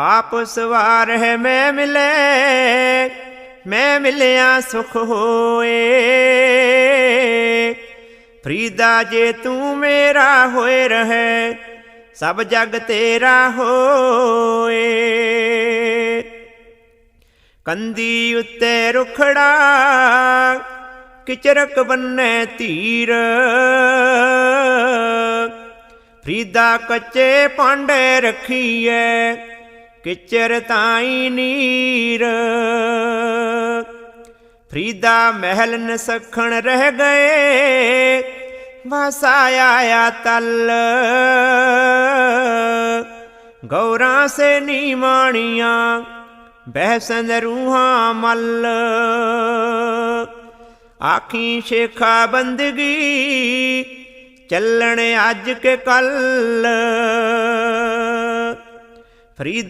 ਆਪ ਸਵਾਰ ਹੈ ਮੈਂ ਮਿਲੇ, ਮੈਂ ਮਿਲਿਆ ਸੁਖ ਹੋਏ। ਫਰੀਦਾ ਜੇ ਤੂੰ ਮੇਰਾ ਹੋਏ ਰਹੇ, ਸਭ ਜਗ ਤੇਰਾ ਹੋਏ। ਕੰਦੀ ਉੱਤੇ ਰੁਖੜਾ, ਕਿਚਰਕ ਬੰਨੇ ਧੀਰ ਫਰੀਦਾ ਕੱਚੇ ਪਾਂਡੇ ਰਖੀਐ ਕਿਚਰ ਤਾਈ ਨੀਰ। ਫਰੀਦਾ ਮਹਿਲ ਨਸਖਣ ਰਹਿ ਗਏ, ਵਸਾਇਆ ਆ ਤਲ। ਗੌਰਾਂ ਸੇ ਨੀਵਾਣੀਆਂ, ਬਹਿਸਨ ਰੂਹਾਂ ਮਲ। ਆਖੀ ਸ਼ੇਖਾ ਬੰਦਗੀ, ਚੱਲਣ ਅੱਜ ਕੇ ਕੱਲ। ਫਰੀਦ